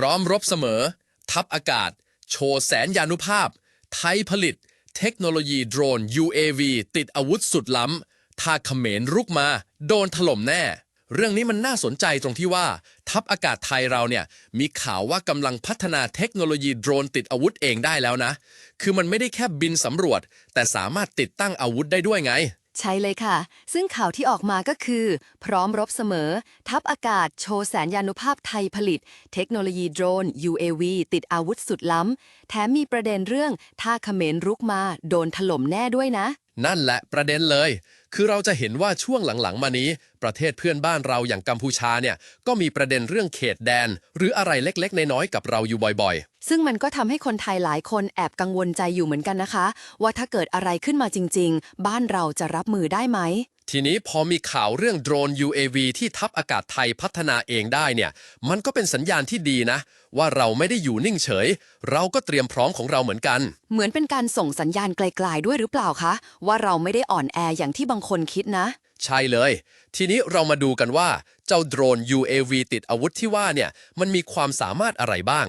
ร้อมรบเสมอ ทัพอากาศ โชว์แสนยานุภาพ ไทยผลิต เทคโนโลยีโดรน UAV ติดอาวุธสุดล้ำ ถ้าเขมรรุกมา โดนถล่มแน่ เรื่องนี้มันน่าสนใจตรงที่ว่า ทัพอากาศไทยเราเนี่ย มีข่าวว่ากำลังพัฒนาเทคโนโลยีโดรนติดอาวุธเองได้แล้วนะ คือมันไม่ได้แค่บินสำรวจ แต่สามารถติดตั้งอาวุธได้ด้วยไง ใช่เลยค่ะ ซึ่งข่าวที่ออกมาก็คือ พร้อมรบเสมอ ทัพอากาศโชว์แสนยานุภาพไทยผลิต เทคโนโลยีโดรน UAV ติดอาวุธสุดล้ำ แถมมีประเด็นเรื่องถ้าเขมรรุกมา โดนถล่มแน่ด้วยนะ นั่นแหละประเด็นเลย คือเราจะเห็นว่าช่วงหลังๆ มานี้ ประเทศเพื่อนบ้านเราอย่างกัมพูชาเนี่ยก็มีประเด็นเรื่องเขตแดน หรืออะไรเล็กๆ น้อยๆกับเราอยู่บ่อยๆ ซึ่งมันก็ทำให้คนไทยหลายคนแอบกังวลใจอยู่เหมือนกันนะคะ ว่าถ้าเกิดอะไรขึ้นมาจริง ๆ บ้านเราจะรับมือได้ไหม ทีนี้พอมีข่าวเรื่องโดรน UAV ที่ทัพอากาศไทยพัฒนาเองได้เนี่ย มันก็เป็นสัญญาณที่ดีนะ ว่าเราไม่ได้อยู่นิ่งเฉย เราก็เตรียมพร้อมของเราเหมือนกัน เหมือนเป็นการส่งสัญญาณไกลๆด้วยหรือเปล่าคะ ว่าเราไม่ได้อ่อนแออย่างที่บางคนคิดนะ ใช่เลย ทีนี้เรามาดูกันว่า เจ้าโดรน UAV ติดอาวุธที่ว่าเนี่ย มันมีความสามารถอะไรบ้าง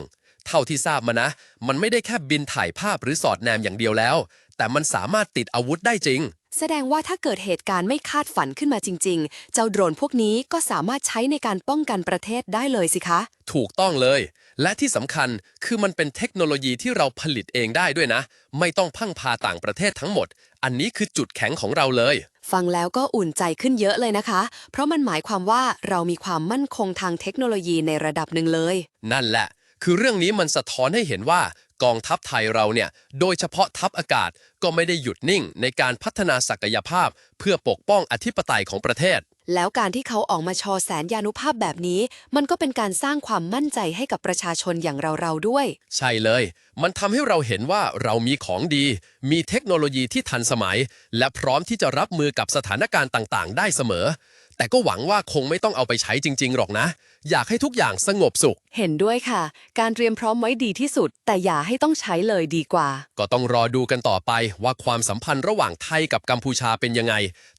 เท่าที่ทราบมานะ มันไม่ได้แค่บินถ่ายภาพหรือสอดแนมอย่างเดียวแล้ว แต่มันสามารถติดอาวุธได้จริง แสดงว่าถ้าเกิดเหตุการณ์ไม่คาดฝันขึ้นมาจริง ๆ เจ้าโดรนพวกนี้ก็สามารถใช้ในการป้องกันประเทศได้เลยสิคะ ถูกต้องเลย และที่สำคัญคือมันเป็นเทคโนโลยีที่เราผลิตเองได้ด้วยนะ ไม่ต้องพึ่งพาต่างประเทศทั้งหมด อันนี้คือจุดแข็งของเราเลย ฟังแล้วก็อุ่นใจขึ้นเยอะเลยนะคะ เพราะมันหมายความว่าเรามีความมั่นคงทางเทคโนโลยีในระดับหนึ่งเลย นั่นแหละ คือเรื่องนี้มันสะท้อนให้เห็นว่า กองทัพไทยเราเนี่ยโดยเฉพาะทัพอากาศก็ไม่ได้หยุดนิ่งในการพัฒนาศักยภาพ เพื่อปกป้องอธิปไตยของประเทศ แล้วการที่เขาออกมาชอแสนยานุภาพแบบนี้ มันก็เป็นการสร้างความมั่นใจให้กับประชาชนอย่างเราๆด้วย ใช่เลย มันทำให้เราเห็นว่าเรามีของดี มีเทคโนโลยีที่ทันสมัย และพร้อมที่จะรับมือกับสถานการณ์ต่าง ๆ ได้เสมอ แต่ก็หวังว่าคงไม่ต้องเอาไปใช้จริง ๆ หรอกนะ อยากให้ทุกอย่างสงบสุข เห็นด้วยค่ะ การเตรียมพร้อมไว้ดีที่สุด แต่อย่าให้ต้องใช้เลยดีกว่า ก็ต้องรอดูกันต่อไปว่าความสัมพันธ์ระหว่างไทยกับกัมพูชาเป็นยังไง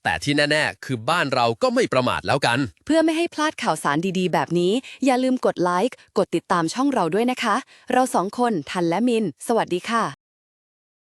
แต่ที่แน่ๆ คือบ้านเราก็ไม่ประมาทแล้วกัน เพื่อไม่ให้พลาดข่าวสารดีๆ แบบนี้ อย่าลืมกดไลค์กดติดตามช่องเราด้วยนะคะ เราสองคนทันและมิน สวัสดีค่ะ